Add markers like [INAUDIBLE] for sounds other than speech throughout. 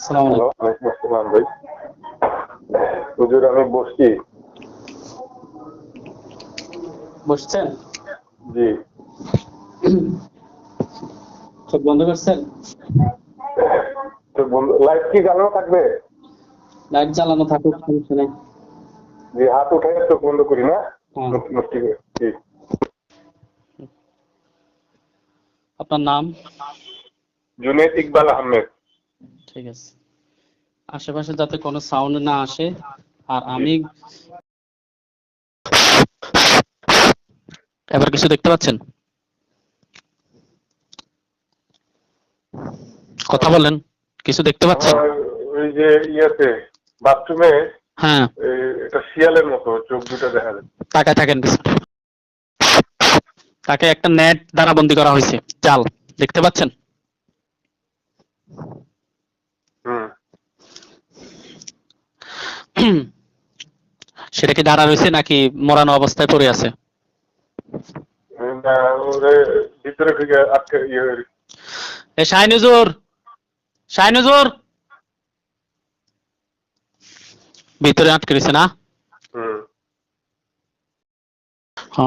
ভাই। হুজুর আমি বসছি। বসছেন? জি। চোখ বন্ধ করছেন? লাইট কি জ্বালানো থাকবে? লাইট জ্বালানো থাকুক সমস্যা নেই। জি হাত উঠে চোখ বন্ধ করি না? হ্যাঁ। আপনার নাম? জুনেদ ইকবাল আহমেদ। ঠিক আছে। আশেপাশে যাতে কোনো সাউন্ড না আসে আর আমি এবার কিছু দেখতে পাচ্ছেন? কথা বলেন কিছু দেখতে পাচ্ছেন? ওই যে ইয়েতে বাথরুমে হ্যাঁ। এটা শিয়ালের মতো চোখ দুটো দেখা যায়। তাকায় থাকেন পিছনে তাকে একটা নেট দ্বারা বন্দি করা হয়েছে জাল দেখতে পাচ্ছেন হুম [CLEARS THROAT] সেটা কি দাঁড়া রয়েছে নাকি মরানো অবস্থায় পড়ে আছে? ভিতরে থেকে আটকে ইয়ে শাহিনুজুর শাহিনুজুর! ভিতরে আটকে রয়েছে না?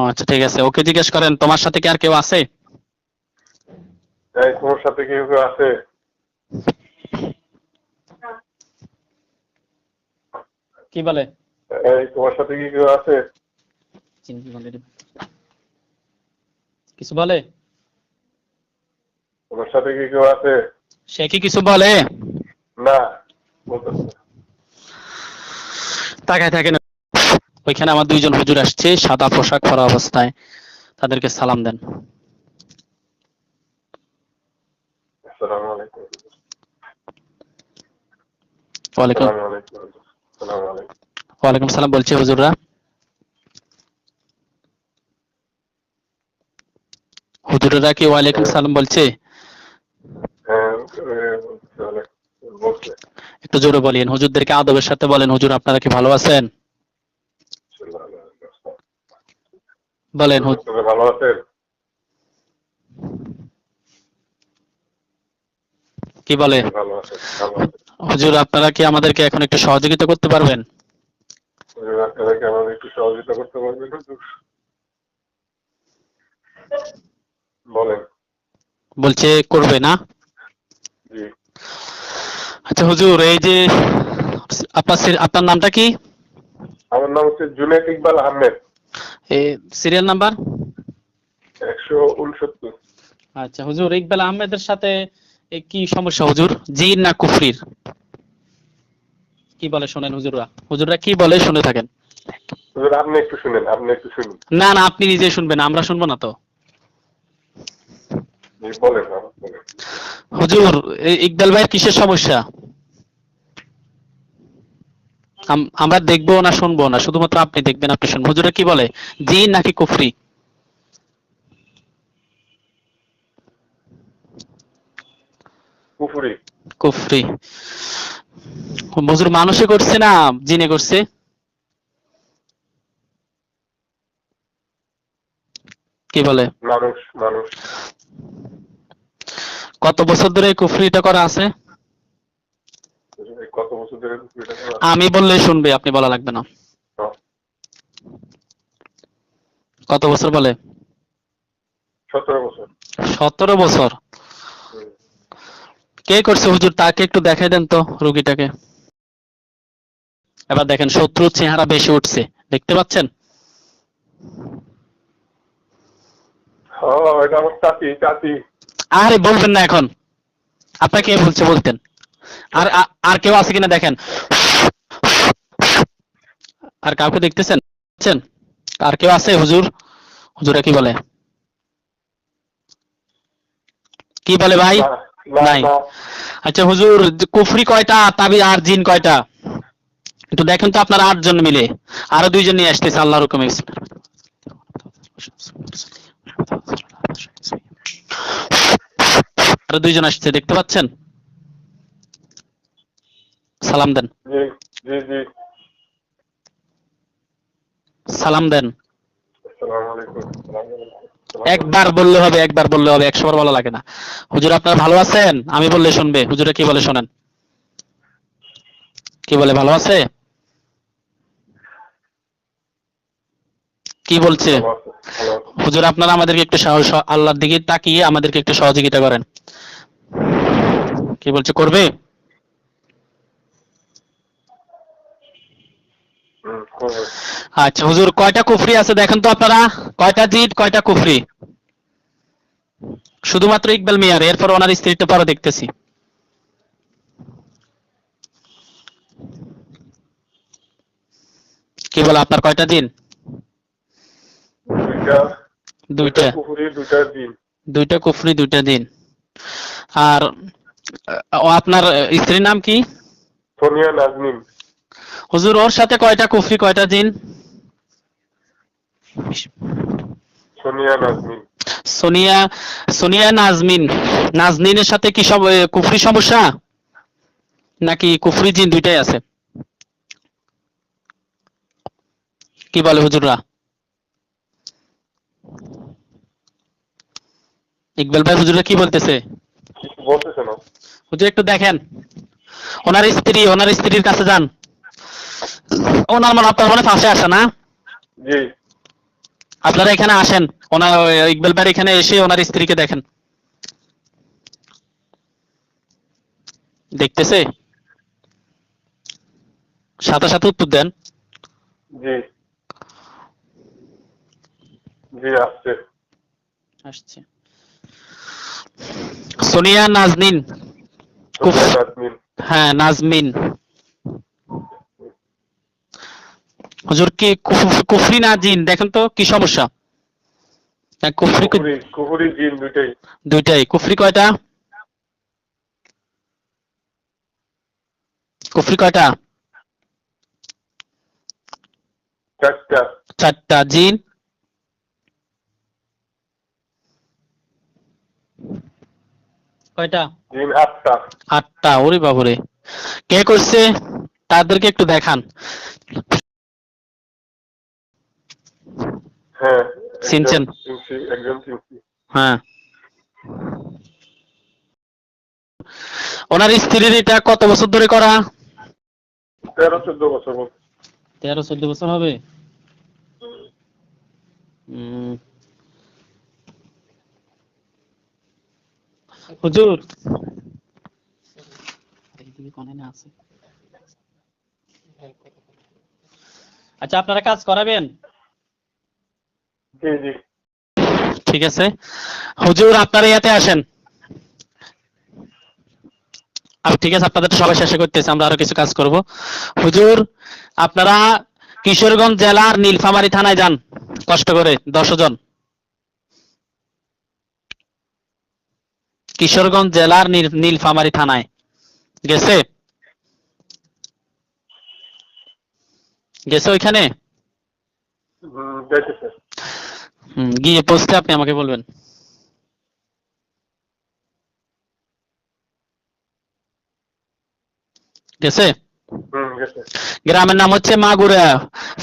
আচ্ছা ঠিক আছে। ওকে জিজ্ঞেস করেন তোমার সাথে কি আর কেউ আছে? তোমার সাথে কি কেউ আছে? কি বলে? এই তোমার সাথে কি কেউ আছে? কিছু বলে? তোমার সাথে কি কেউ আছে? সে কি কিছু বলে? না বলতেছে না। ওইখানে আমার দুইজন হুজুর আসছে সাদা পোশাক পরা অবস্থায়। তাদেরকে সালাম দেন। আসসালামু আলাইকুম। ওয়ালাইকুম। আসসালামু আলাইকুম। আলাইকুম সালাম বলছি হুজুররা। হুজুরেরা কি ওয়ালাইকুম সালাম বলছে? হ্যাঁ বলছে। একটু জোরে বলেন হুজুরদেরকে আদবের সাথে বলেন হুজুর আপনারা কি ভালো আছেন? বলেন ভালো আছেন? কি বলে? ভালো আছেন। হুজুর আপনারা কি আমাদেরকে এখন একটু সহযোগিতা করতে পারবেন? হুজুর, আপনারা কি আমাদের একটু সহযোগিতা করতে পারবেন হুজুর? বলেন। বলছে করবে না? আচ্ছা হুজুর এই যে আপনার আপনার নামটা কি? আমার নাম হচ্ছে জুনেদ ইকবাল আহমেদ। এই সিরিয়াল নাম্বার? একশো উনসত্তর আচ্ছা হুজুর ইকবাল আহমেদের সাথে কি সমস্যা হুজুর? জিন না কুফরির? কি বলে শোনেন হুজুররা? হুজুররা কি বলে শুনে থাকেন। হুজুর আপনি একটু শুনেন আপনি একটু শুনুন। না না আপনি নিজে শুনবেন আমরা শুনব না তো। জি হুজুর ইকবাল ভাইয়ের কিসের সমস্যা? আম- আমরা দেখব না শুনব না শুধুমাত্র আপনি দেখবেন আপনি শুনবেন। হুজুরা কি বলে? জিন নাকি কুফরি? পুকুরি কুফরি। হুজুর মানুষে করছে না জিনে করছে। কি বলে? মানুষ মানুষ। কত বছর ধরে এই কুফরিটা করা আছে? কত বছর ধরে আমি বললে শুনবে আপনি বলা লাগবে না। কত বছর বলে? সতেরো বছর। সতেরো বছর। কে করছে হুজুর? তাকে একটু দেখাই দেন তো রুগীটাকে। এবার দেখেন শত্রুর চেহারা বেশি উঠছে। দেখতে পাচ্ছেন? চাচি আরে বলবেন না এখন। আপনাকে কে বলছে বলতেন? আর আর কেউ আছে কিনা দেখেন। আর কাউকে দেখতেছেন? আর কেউ আছে হুজুর? হুজুরা কি বলে? কি বলে ভাই? নাই। আচ্ছা হুজুর কুফরি কয়টা তাবি আর জিন কয়টা? একটু দেখেন তো আপনারা আটজন মিলে। আরও দুইজন নিয়ে আসতেছে আল্লাহর হুকুমে আরও দুইজন আসছে দেখতে পাচ্ছেন? সালাম দেন। সালাম দেন। একবার বললে হবে একবার বললে হবে একশো বার বলা লাগে না। হুজুর আপনারা ভালো আছেন? আমি বললে শুনবে। হুজুরে কি বলে শোনেন? কি বলে ভালো আছে? কি বলছে? হুজুর আপনারা আমাদেরকে একটু সাহস আল্লাহর দিকে তাকিয়ে আমাদেরকে একটু সহযোগিতা করেন। কি বলছে করবে হুম করবে আচ্ছা হুজুর কয়টা কুফরি আছে দেখেন তো আপনারা? কয়টা জিদ কয়টা কুফরি? শুধুমাত্র ইকবাল মিয়ার এরপর ওনার স্ত্রীটা পরে দেখতেছি। কি বলে আপনার কয়টা দিন? দুইটা। দুইটা। দিন। দুইটা কুফরি দুইটা দিন। আর আপনার স্ত্রীর নাম কি? সোনিয়া নাজনীন। হুজুর ওর সাথে কয়টা কুফরি কয়টা দিন সোনিয়া নাজনীন সোনিয়া সোনিয়া নাজমিন। নাজনিনের সাথে কি সব কুফরি সমস্যা? নাকি কুফরি জিন দুইটাই আছে? কি বলে হুজুররা? ইকবাল ভাই হুজুররা কি বলতেছে? হুজুর একটু দেখেন। ওনার স্ত্রী ওনার স্ত্রীর কাছে যান। ওনার মনে আপনার মনে ফাঁসে আসে না? আপনারা এখানে আসেন ওনার ইকবাল ভাই এখানে এসে ওনার স্ত্রীকে দেখেন। দেখতেছে? সাথে সাথে উত্তর দেন। জি। জি আসছে। আসছে। সোনিয়া নাজনিন। নাজনীন। হ্যাঁ নাজমিন হুজুর কি কুফরি না জিন? দেখেন তো কি সমস্যা। হ্যাঁ, কুফরি কি- কুকুরি কুকুরি জিন দুইটাই। দুইটাই। কুফরি কয়টা? কুফরি কয়টা? চারটা। চারটা। জিন? কয়টা? জিন আটটা। আটটা। ওরে বাবুরে কে করছে? তাদেরকে একটু দেখান। হ্যাঁ চিনছেন? একজন চিনছি হ্যাঁ। ওনার স্ত্রীর এটা কত বছর ধরে করা? তেরো চোদ্দ বছর তেরো চোদ্দ বছর হবে? হুজুর? আচ্ছা আপনারা কাজ করাবেন? ঠিক আছে। হুজুর আপনারা ইয়াতে আসেন। আর ঠিক আছে আপনাদের সবাই শেষে করতেছে আমরা আরও কিছু কাজ করব। হুজুর আপনারা কিশোরগঞ্জ জেলার নীলফামারী থানায় যান কষ্ট করে দশ জন কিশোরগঞ্জ জেলার নীল- নীলফামারী থানায়। গেছে? গেছে ওইখানে? গিয়ে পৌঁছতে আপনি আমাকে বলবেন। গেছে? গ্রামের নাম হচ্ছে মাগুরা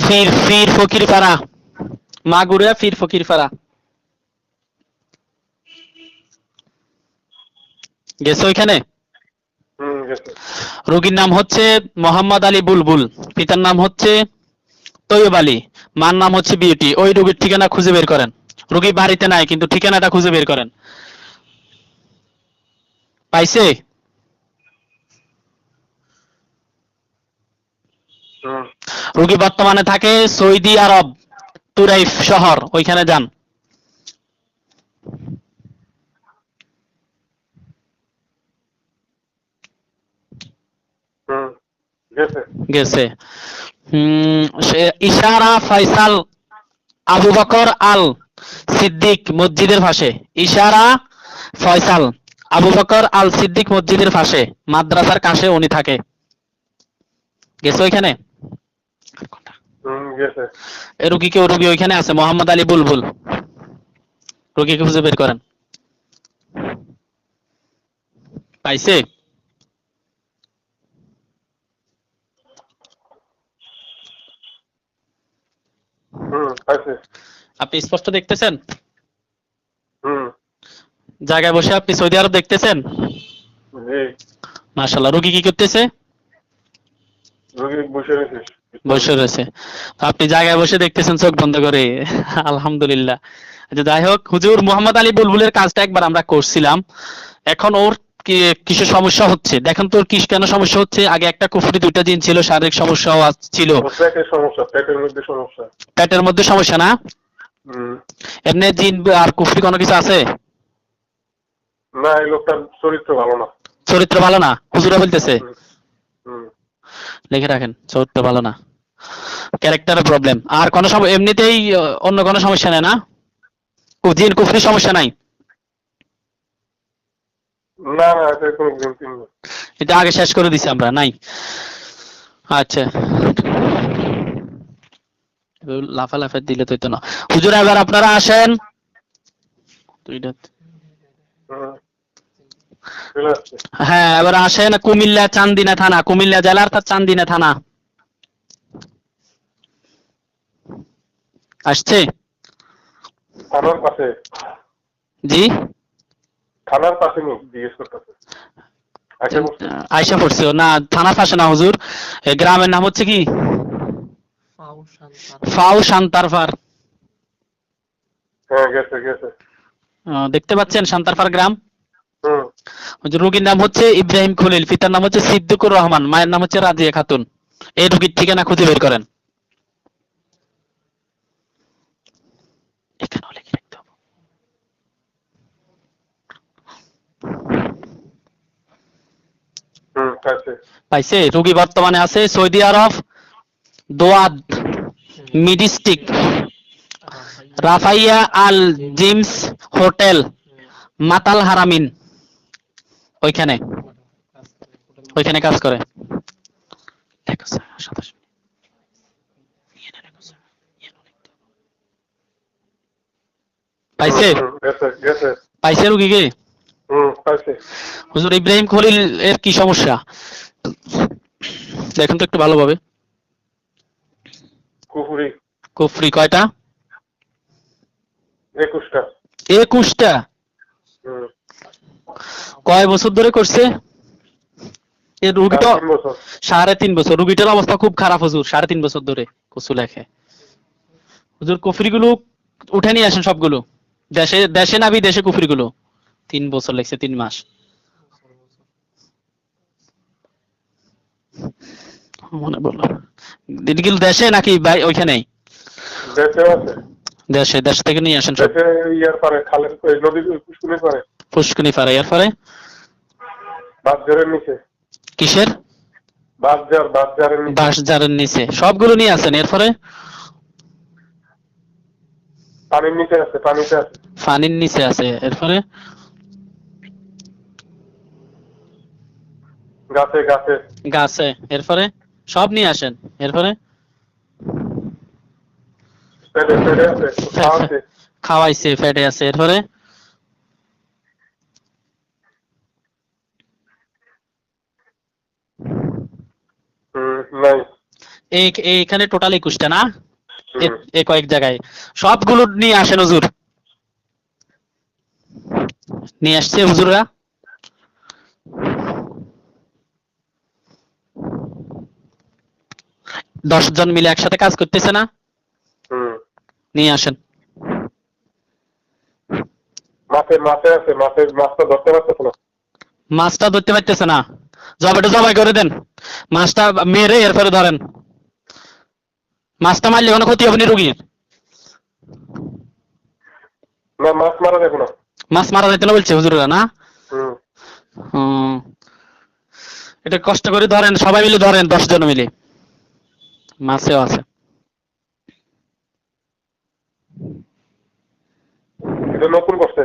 ফির ফির ফকিরপাড়া। মাগুরা ফির ফকিরপাড়া। গেছে ওইখানে? রোগীর নাম হচ্ছে মোহাম্মদ আলী বুলবুল পিতার নাম হচ্ছে তৈয়ব আলী। মার নাম হচ্ছে বিউটি ওই রোগীর ঠিকানা খুঁজে বের করেন। রোগী বাড়িতে নাই কিন্তু ঠিকানাটা খুঁজে বের করেন। পাইছে? রোগী বর্তমানে থাকে সৌদি আরব তুরাইফ শহর ওইখানে যান। গেছে। ইশারা ফয়সাল আবু বকর আল সিদ্দিক মসজিদের পাশে। ইশারা ফয়সাল আবু বকর আল সিদ্দিক মসজিদের পাশে মাদ্রাসার কাছে উনি থাকে। গেছে ওইখানে রুগী কেউ রুগী ওইখানে আছে? মোহাম্মদ আলী বুলবুল। রুগীকে খুঁজে বের করেন। পাইছে? আপনি স্পষ্ট দেখতেছেন? জায়গায় বসে আপনি সৌদি আরব দেখতেছেন? মাশাল্লাহ রুগী কি করতেছে? বসে রয়েছে। আপনি জায়গায় বসে দেখতেছেন চোখ বন্ধ করে। আলহামদুলিল্লাহ। আচ্ছা যাই হোক হুজুর মোহাম্মদ আলী বুলবুলের কাজটা একবার আমরা করছিলাম। এখন ওর কি- কিছু সমস্যা হচ্ছে? দেখেন তোর কি কেন সমস্যা হচ্ছে? আগে একটা কুফরি দুইটা দিন ছিল শারীরিক সমস্যাও ছিল। পেটের সমস্যা মধ্যে সমস্যা। সমস্যা না? এমনি জিন আর কুফরি কোনো কিছু আছে? না এই লোকটার চরিত্র ভালো না। চরিত্র ভালো না? হুজুরা বলতেছে। লিখে রাখেন চরিত্র ভালো না। ক্যারেক্টারের প্রবলেম আর কোনো এমনিতেই অন্য কোনো সমস্যা নেই না? জিন কুফরি সমস্যা নাই? না না এটা কোনো গ্রন্থি না। এটা আগে শেষ করে দিছি আমরা নাই? আচ্ছা। লাফা লাফা দিলে তো না। হুজুর এবার আপনারা আসেন। আসছে হ্যাঁ এবার আসেন কুমিল্লা চান্দিনা থানা কুমিল্লা জেলার তার চান্দিনা থানা। আসছে? জি? থানার পাশে জিজ্ঞেস করতেছে। আচ্ছা আয়সা পড়ছে। না থানার পাশে না হুজুর। গ্রামের নাম হচ্ছে কি? ফাউ শান্তারফার হ্যাঁ গেছে গেছে। দেখতে পাচ্ছেন শান্তারফার গ্রাম? রোগীর নাম হচ্ছে ইব্রাহিম খলিল পিতার নাম হচ্ছে সিদ্দিকুর রহমান মায়ের নাম হচ্ছে রাজিয়া খাতুন। এই রোগীর ঠিকানা খুঁজে বের করেন। এখানেও লিখে রাখতে হবে। হুম আছে পাইছে। রোগী বর্তমানে আছে সৌদি আরব দোয়াদ মিডিস্টিক রাফাইয়া। আল জিমস হোটেল মাতাল হারামিন ওইখানে। ওইখানে কাজ করে। পাইছে পাইছে? রুগীকে হুম পাইছে হুজুর ইব্রাহিম খলিল এর কি সমস্যা? দেখুন তো একটু ভালোভাবে। কুফুরি। কুফরি কয়টা? একুশটা। একুশটা? কয় বছর ধরে করছে? এ রুগীটা সাড়ে তিন বছর। সাড়ে তিন বছর। রুগীটার অবস্থা খুব খারাপ হুজুর সাড়ে তিন বছর ধরে কচু লেখে। হুজুর কুফরিগুলো উঠে নিয়ে আসেন সবগুলো। দেশে দেশে না বিদেশে কুফরিগুলো? তিন বছর লেগছে তিন মাস। মনে বলল এগুলো দেশে নাকি বাই- ওইখানেই দেশে আছে। দেশে দেশ থেকে নিয়ে আসেন সব। ইয়ার পারে খালের ওই নদীর পুষ্কুনি পারে। পুষ্কুনি ফারা এর পরে? বাঁশঝাড়ের নিচে। কিসের? বাঁশঝাড় বাঁশঝাড়ের নিচে। বাঁশ জারের নিচে। সবগুলো নিয়ে আসেন এরপরে পানির নিচে আছে পানিতে আছে। ফানির নিচে আছে এরপরে গাছে গাছে। গাছে। এরপরে? সব নিয়ে আসেন। এরপরে? খাওয়াইছে ফ্যাটে আছে। এরপরে? এই এইখানে টোটাল একুশটা না? এ কয়েক জায়গায়। সবগুলো নিয়ে আসেন হুজুর। নিয়ে আসছে হুজুররা। দশ জন মিলে একসাথে কাজ করতেছে না? নিয়ে আসেন। মাছটা ধরতে পারতেছে না। জবাইটা জবাই করে দেন। মাছটা মেরে এরপরে ধরেন। মাছটা মারলে কোনো ক্ষতি হবে না রুগীর? মাছ মারা যাবে না। মাছ মারা যাইতে না বলছে হুজুররা না। এটা কষ্ট করে ধরেন সবাই মিলে ধরেন দশ জন মিলে। মাছেও আছে। এটা নতুন করছে।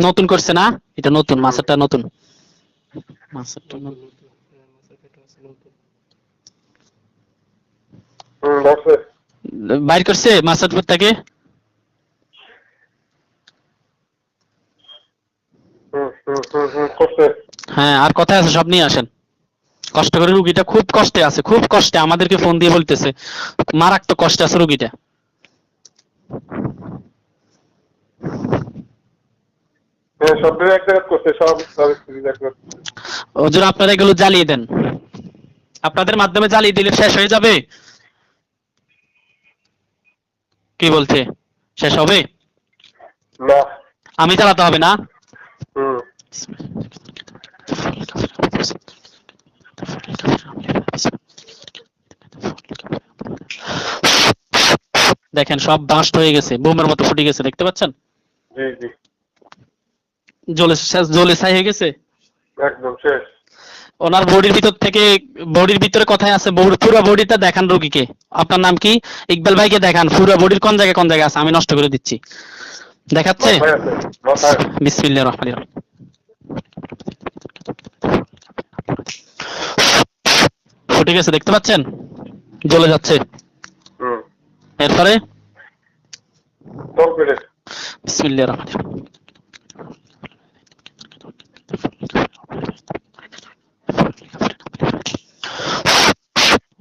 নতুন করছে না? এটা নতুন মাছেরটা নতুন। মাছেরটা নতুন। বাইর করছে মাছের করছে। হ্যাঁ আর কথা আছে সব নিয়ে আসেন। কষ্ট করে রুগীটা খুব কষ্টে আছে খুব কষ্টে আমাদেরকে ফোন দিয়ে বলতেছে মারাত্মক কষ্টে আছে রুগীটা। হ্যাঁ করছে। ওজোর আপনারা এগুলো জ্বালিয়ে দেন। আপনাদের মাধ্যমে জ্বালিয়ে দিলে শেষ হয়ে যাবে? কি বলছে? শেষ হবে? আমি চালাতে হবে না? দেখেন সব বাস্ট হয়ে গেছে বোমের মতো ফুটে গেছে দেখতে পাচ্ছেন? জি জি। জ্বলে শেষ- জ্বলে ছাই হয়ে গেছে? একদম শেষ। ওনার বডির ভিতর থেকে বডির ভিতরে কথাই আছে পুরো বডিটা দেখান রোগীকে। আপনার নাম কি? ইকবাল ভাইকে দেখান পুরো বডির কোন জায়গায় কোন জায়গায় আছে? আমি নষ্ট করে দিচ্ছি। দেখাচ্ছে? মাথায় আছে মাথায় বিসমিল্লাহ রহমান রহিম। ফুটে গেছে দেখতে পাচ্ছেন? জ্বলে যাচ্ছে। এরপরে? রহিম।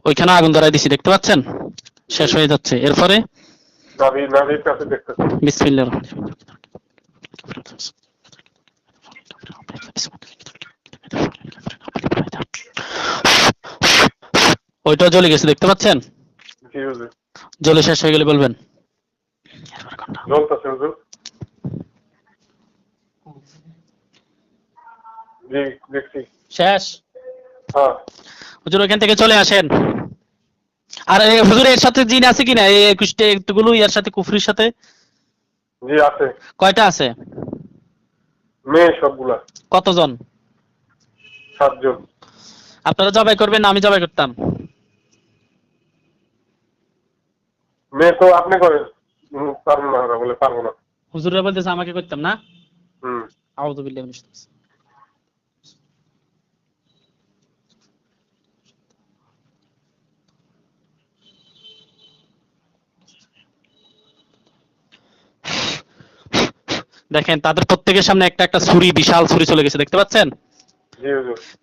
ওইখানে আগুন ধরাই দিছি দেখতে পাচ্ছেন? শেষ হয়ে যাচ্ছে। এরপরে? নাভি নাভির ওইটাও জ্বলে গেছে দেখতে পাচ্ছেন? জ্বলে শেষ হয়ে গেলে বলবেন। শেষ? হ্যাঁ। হুজুর ওইখান থেকে চলে আসেন। আর এ, হুজুর এর সাথে জিন আছে কিনা? এই একুশটা এর সাথে কুফরির সাথে? জি আছে। কয়টা আছে? মেয়ে সবগুলা। কতজন? সাতজন। আপনারা জবাই করবেন আমি জবাই করতাম। মেয়ে তো আপনি করেন। পারব না ওরা বলে পারব না। হুজুররা বলতেছে আমাকে করতাম না? হুম। আউযু বিল্লাহি মিনাশ শাইতানির দেখেন তাদের প্রত্যেকের সামনে একটা একটা ছুরি বিশাল ছুরি চলে গেছে দেখতে পাচ্ছেন?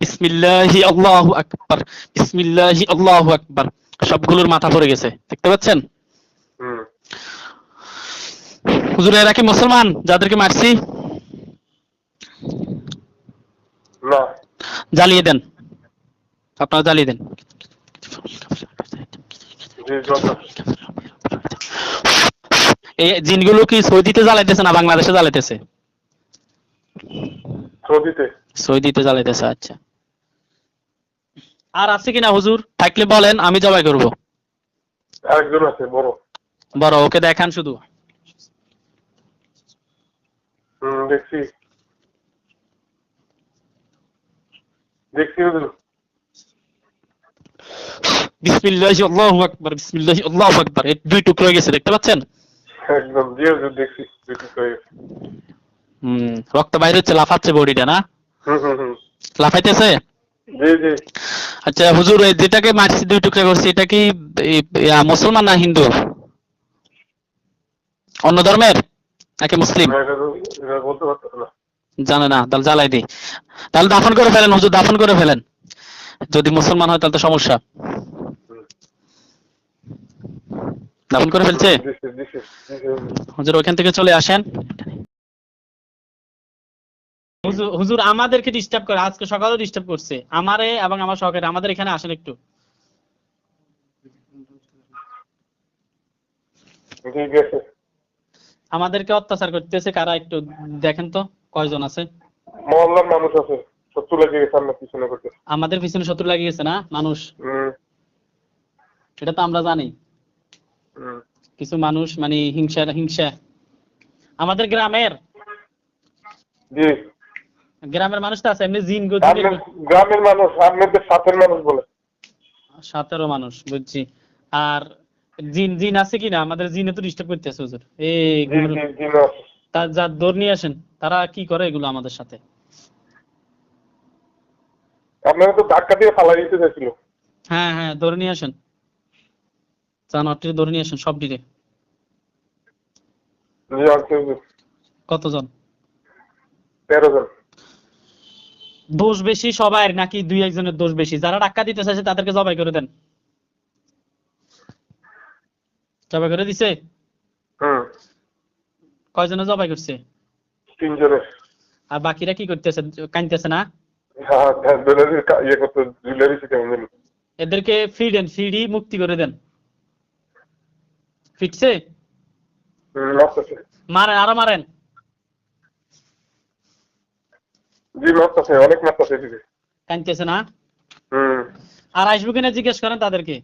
বিসমিল্লাহি আল্লাহু আকবার বিসমিল্লাহি আল্লাহু আকবার সবগুলোর মাথা পড়ে গেছে দেখতে পাচ্ছেন? হুজুর এরা কি মুসলমান যাদেরকে মারছি? না। জ্বালিয়ে দেন। আপনারা জ্বালিয়ে দেন। এই জিনগুলো কি সৌদিতে জ্বালাইতেছে না বাংলাদেশে জ্বালাইতেছে? সৌদিতে। সৌদিতে জ্বালাইতেছে আচ্ছা। আর আছে কিনা হুজুর? থাকলে বলেন আমি জবাই করব। আরেকজন আছে বড়। বড় ওকে দেখান শুধু। হুম দেখছি। দেখছি হুজুর বিসমিল্লাহি আল্লাহু আকবার বিসমিল্লাহি আল্লাহু আকবার এই দুই টুকরো হয়ে গেছে দেখতে পাচ্ছেন? একদম জি হুজুর দেখছি দেখছি তো হুম রক্ত বাইরে হচ্ছে লাফাচ্ছে বডিটা না? হুম হুম লাফাইতেছে? জি জি। আচ্ছা হুজুর যেটাকে মারছি দুই টুকরা করছি এটা কি মুসলমান না হিন্দু? অন্য ধর্মের? নাকি মুসলিম? না। জানে না তাহলে জ্বালাই দিই। তাহলে দাফন করে ফেলেন হুজুর দাফন করে ফেলেন। যদি মুসলমান হয় তাহলে তো সমস্যা। দাফন করে ফেলছে? হুজুর। ওখান থেকে চলে আসেন। হুজুর হুজুর আমাদেরকে ডিস্টার্ব করে। আজকে সকালেও ডিস্টার্ব করছে। আমারে এবং আমার সহকারী আমাদের এখানে আসেন একটু। ঠিক আছে আমাদেরকে অত্যাচার করতেছে কারা একটু দেখেন তো কয়জন আছে? মহল্লার মানুষ আছে সত্তর লাগে গেছে আমরা পিছনে করতে আমাদের পিছনে শত্রু লাগিয়ে গেছে না মানুষ? এটা তো আমরা জানি। কিছু মানুষ মানে হিংসা হিংসা। আমাদের গ্রামের? জি। গ্রামের মানুষ তো আছে এমনি জিন গো আপনার গ্রামের মানুষ আপনাদের সাথের মানুষ বলে। সতেরো মানুষ বুঝছি। আর জিন জিন আছে কিনা? আমাদের জিনে তো ডিস্টার্ব করতেছে হুজুর। এই। তার যা দৌড় নিয়ে আসেন তারা কি করে এগুলো আমাদের সাথে? আপনারা তো ধাক্কা দিয়ে ফালাই দিতে চাইছিল। হ্যাঁ হ্যাঁ ধরে নিয়ে আসেন। জানোয়ারটি ধরে নিয়ে আসেন সব ডিরে। হুজুর। কতজন? তেরো জন। দোষ বেশি সবার নাকি দুই একজনের দোষ বেশি? যারা টাকা দিতে চাইছে তাদেরকে জবাই করে দেন। জবাই করে দিছে? হুম। কয়জনে জবাই করছে? তিনজনের আর বাকিরা কি করতেছে? কানতেছে না? হ্যাঁ হ্যাঁ ইয়ে এদেরকে ফ্রি দেন ফ্রি মুক্তি করে দেন। ফিটছে মারেন আরও মারেন। জি মারতেছে অনেক মারতেছে দিদি কানতেছে না? আর আসবে কিনা জিজ্ঞেস করেন তাদেরকে।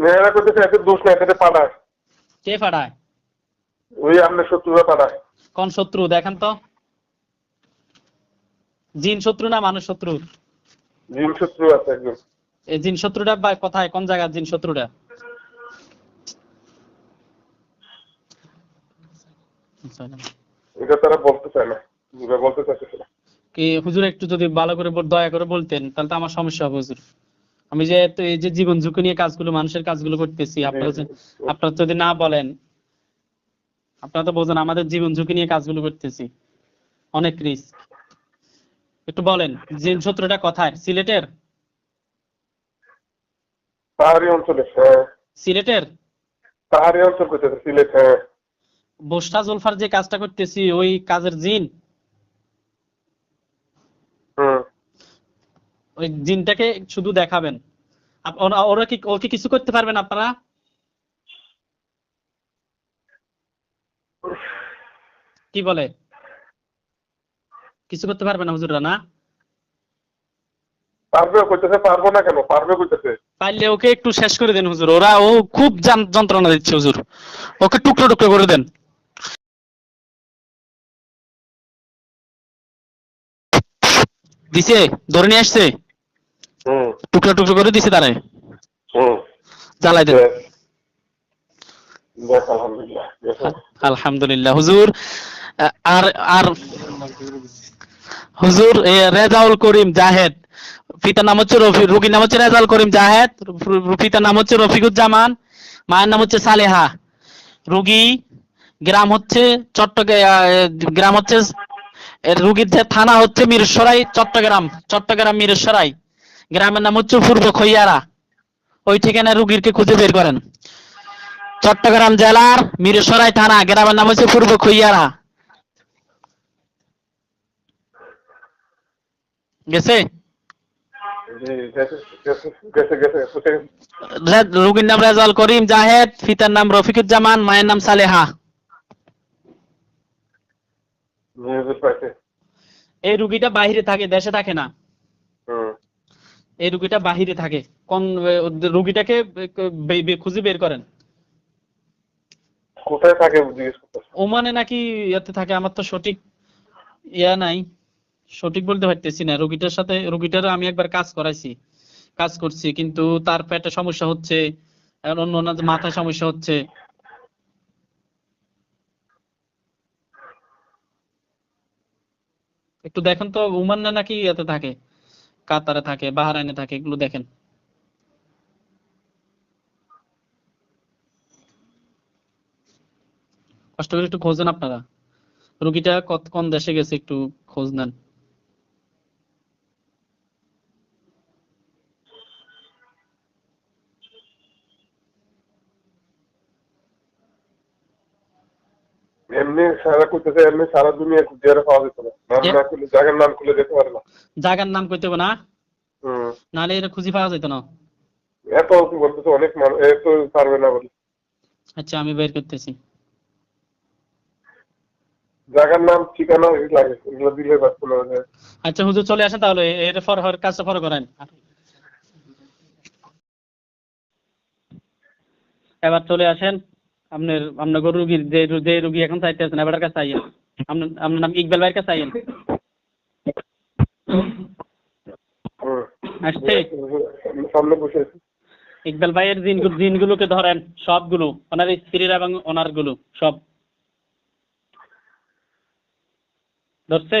মেয়েরা করতেছে দোষ পাঠায় কে ফাড়ায় ওই আপনার শত্রুরা পাঠায় কোন শত্রু? দেখেন তো। জিন শত্রু না মানুষ শত্রু? জিন শত্রু আছে একজন। এই জিন শত্রুটা বা কোথায়? কোন জায়গার জিন শত্রুটা? এটা তারা বলতে চায় না। বলতে চাইছে কি হুজুর একটু যদি ভালো করে দয়া করে বলতেন তাহলে তো আমার সমস্যা হবে হুজুর। আমি যে এই যে জীবন ঝুঁকি নিয়ে কাজগুলো মানুষের কাজগুলো করতেছি আপনারা যে- আপনারা যদি না বলেন আপনারা তো বোঝেন আমাদের জীবন ঝুঁকি নিয়ে কাজগুলো করতেছি। অনেক রিস্ক একটু বলেন জিন শত্রুটা কোথায়? সিলেটের? পাহাড়ি অঞ্চলে হ্যাঁ। সিলেটের? পাহাড়ি অঞ্চল করতেছে সিলেট। হ্যাঁ বোস্টা জুলফার যে কাজটা করতেছি ওই কাজের জিন হুম ওই জিনটাকে শুধু দেখাবেন। ওরা- কি ওকে কিছু করতে পারবেন আপনারা? কি বলে? কিছু করতে পারবে না হুজুররা না? পারবে করতেছে পারব না কেন? পারবে পারলে ওকে একটু শেষ করে দেন হুজুর। ওরা ও খুব যান- যন্ত্রণা দিচ্ছে হুজুর। ওকে টুকরো টুকরো করে দেন। দিছে? ধরে নিয়ে আসছে? টুকরো টুকরো করে দিছে তারে? হুম। জ্বালাই দেন। দেখ আলহামদুলিল্লাহ হুজুর আর আর হুজুর রেজাউল করিম জাহেদ পিতার নাম হচ্ছে রফি রুগীর নাম হচ্ছে রেজাউল করিম জাহেদ পিতার নাম হচ্ছে রফিকুজ্জামান মায়ের নাম হচ্ছে সালেহা। রুগী গ্রাম হচ্ছে চট্টগ্রাম গ্রাম হচ্ছে রুগীর যে থানা হচ্ছে মিরসরাই চট্টগ্রাম চট্টগ্রাম মিরসরাই। গ্রামের নাম হচ্ছে পূর্ব খৈয়ারা। ওই ঠিকানায় রুগীরকে খুঁজে বের করেন। চট্টগ্রাম জেলার মিরসরাই থানা গ্রামের নাম হচ্ছে পূর্ব খৈয়ারা। গেছে? রোগীর নাম রেজাল করিম জাহেদ পিতার নাম রফিকুজ্জামান মায়ের নাম সালেহা। এই রুগীটা বাহিরে থাকে দেশে থাকে না। এই রুগীটা বাহিরে থাকে। কোন রুগীটাকে খুঁজে বের করেন। কোথায় থাকে ওমানে নাকি ইয়াতে থাকে আমার তো সঠিক ইয়া নাই। সঠিক বলতে পারতেছি না। রুগীটার সাথে রুগীটার আমি একবার কাজ করাইছি কাজ করছি কিন্তু তার পেটে সমস্যা হচ্ছে অন্য অন্য মাথায় সমস্যা হচ্ছে। একটু দেখেন তো ওমান না নাকি ইয়াতে থাকে। কাতারে থাকে, বাহারাইনে থাকে, এগুলো দেখেন। কষ্ট করে একটু খোঁজেন আপনারা। রুগীটা কত কোন দেশে গেছে একটু খোঁজ নেন। এমনি সারা করতেছে এমনি সারা দুনিয়া খুঁজে পাওয়া যেত না। নাম না করলে জায়গার নাম খুলে যেতে পারে না। জায়গার নাম কইতে হবে না? হুম। এটা খুঁজে পাওয়া যেত না। এত বলতেছে অনেক মানুষ এত পারবে না বলে। আচ্ছা আমি বের করতেছি। জায়গার নাম ঠিকানা লাগে এগুলো দিলে পারতো না আচ্ছা হুজুর চলে আসেন তাহলে এর পর হর পরে করেন। এবার চলে আসেন। আপনার আপনার গরু রুগীর যে যে রুগী এখন চাইতে আছেন, এবার কাছে আইয়েন। আপনার আপনার নাম ইকবাল ভাইয়ের কাছে আইয়েন। আসছে? ইকবাল ভাইয়ের দিন দিনগুলোকে ধরেন, সবগুলো, ওনার স্ত্রীর এবং ওনারগুলো সব। ধরছে?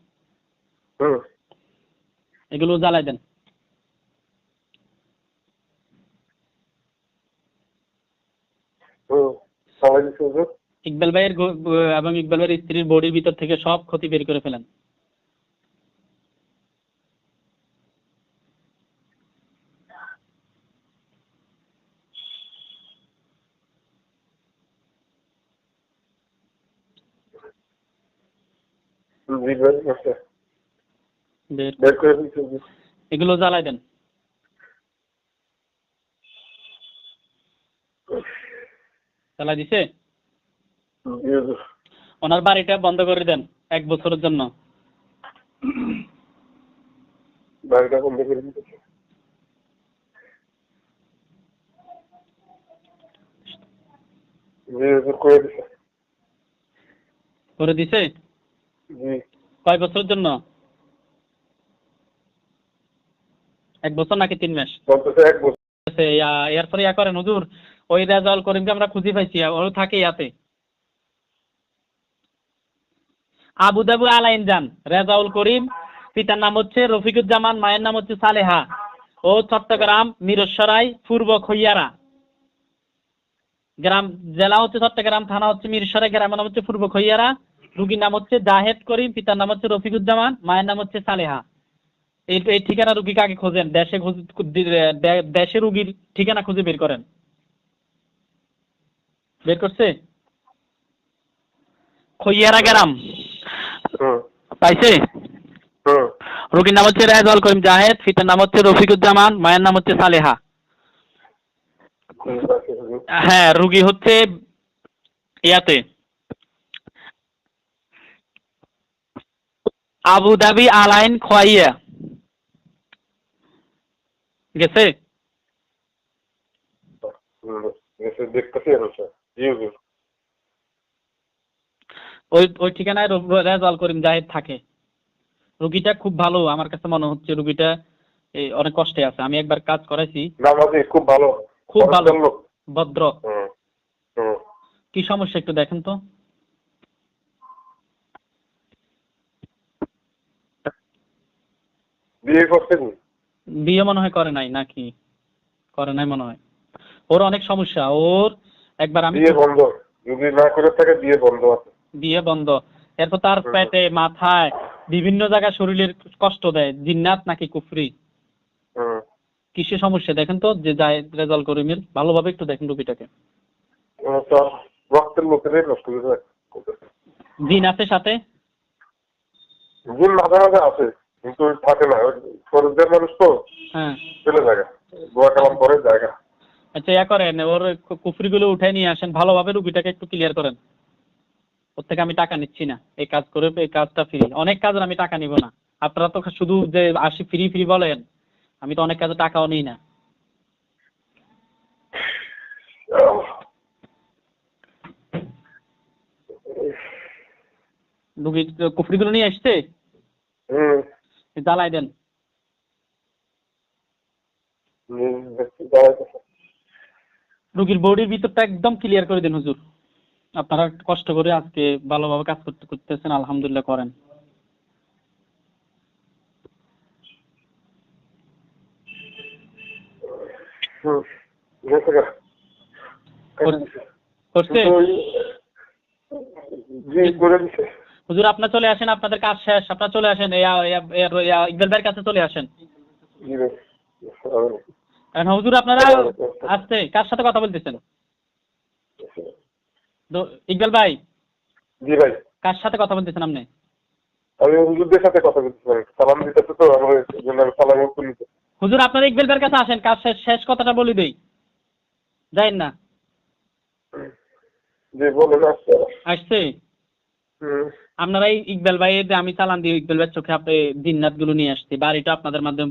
এগুলো জ্বালাই দেন। ইকবাল ভাইয়ের এবং ইকবাল ভাইয়ের স্ত্রীর বডির ভিতর থেকে সব ক্ষতি বের করে ফেলেন। ভাই আচ্ছা বের করে এগুলো জ্বালাই দেন। জ্বালাই দিছে? ওনার বাড়িটা বন্ধ করে দেন এক বছরের জন্য। বাড়িটা বন্ধ করে করে দিছে। কয় বছরের জন্য? এক বছর নাকি তিন মাস? এক বছর। এরপরে ইয়া করেন হুজুর ওই রেজাউল করিমকে আমরা খুঁজে পাইছি ও থাকে ইয়াতে। আবু দাবু আলাইন যান রেজাউল করিম পিতার নাম হচ্ছে রফিকুজ্জামান মায়ের নাম হচ্ছে সালেহা। ও চট্টগ্রাম মিরসরাই পূর্ব খৈয়ারা। গ্রাম জেলা হচ্ছে চট্টগ্রাম থানা হচ্ছে মিরসরাই গ্রামের নাম হচ্ছে পূর্ব খৈয়ারা। রুগীর নাম হচ্ছে জাহেদ করিম পিতার নাম হচ্ছে রফিকুজ্জামান মায়ের নাম হচ্ছে সালেহা। এই এই ঠিকানা রুগী কাকে খোঁজেন। দেশে খুঁজ- দেশে রুগীর ঠিকানা খুঁজে বের করেন। বের করছে? খৈয়ারা গ্রাম। পাইছে? রুগীর নাম হচ্ছে রেজাউল করিম জাহেদ পিতার নাম হচ্ছে রফিকুজ্জামান মায়ের নাম হচ্ছে সালেহা। হ্যাঁ রুগী হচ্ছে ইয়াতে। আবু দাবি আলাইন খোয়াইয়া। গেছে দেখতেছি ওই ওই ঠিকানায় র- রেজাউল করিম জাহেদ থাকে। রুগীটা খুব ভালো আমার কাছে মনে হচ্ছে রুগীটা অনেক কষ্টে আছে। আমি একবার কাজ করাইছি। খুব ভালো। খুব ভালো। ভদ্র। কি সমস্যা একটু দেখেন তো। বিয়ে করছেন? বিয়ে মনে হয় করে নাই নাকি? করে নাই মনে হয়। ওর অনেক সমস্যা। ওর একবার আমি বিয়ে বন্ধ। যদি না করে থাকে বিয়ে বন্ধ আছে। বিয়ে বন্ধ। এরপর তার পেটে মাথায় বিভিন্ন জায়গায় শরীরের কষ্ট দেয়। জিন্নাত নাকি কুফরি? কিসে সমস্যা? দেখেন তো যে যায় রেজাল্ট করিমের ভালোভাবে একটু দেখেন রুগীটাকে রক্তের নষ্ট জিন আছে সাথে? জিন মাঝে মাঝে আছে। কিন্তু থাকে না ফরজদের মানুষ তো। হ্যাঁ। চলে জায়গা দোয়া কালাম করে জায়গা আচ্ছা ইয়া করেন ওর কুফরিগুলো উঠাই নিয়ে আসেন ভালোভাবে রুগীটাকে একটু ক্লিয়ার করেন। ওর থেকে আমি টাকা নিচ্ছি না এই কাজ করে এই কাজটা ফ্রি অনেক কাজের আমি টাকা নিব না। আপনারা তো শুধু যে আসি ফ্রি ফ্রি বলেন আমি তো অনেক কাজে টাকাও নিই না। রুগী কুফরিগুলো নিয়ে আসছে? হুম। জ্বালাই দেন। রুগীর বডির ভিতরটা একদম ক্লিয়ার করে দিন হুজুর। আপনারা কষ্ট করে আজকে ভালোভাবে কাজ করতে করতেছেন আলহামদুলিল্লাহ করেন। করছে? হুজুর আপনার চলে আসেন আপনাদের কাজ শেষ আপনার চলে আসেন ইকবাল ভাইয়ের কাছে চলে আসেন। হুজুর আপনারা আসতে কার সাথে কথা বলতেছেন। ইকবাল ভাই। জি ভাই। কার সাথে কথা বলতেছেন আপনি? আমি হুজুরদের সাথে কথা বলতেছিলাম সালাম দিতেছে তো আমি জন্য সালাম হুজুর আপনারা ইকবাল ভাইয়ের কাছে আসেন কাজ শেষ শেষ কথাটা বলি দেই। যাইন না। জি বলেন আসছে। আসছে। আপনারা এই ইকবাল ভাই আমি চালান দিয়ে ইকবাল ভাইয়ের চোখে আপনি দিননাথগুলো নিয়ে আসছি, বাড়িটা আপনাদের মাধ্যমে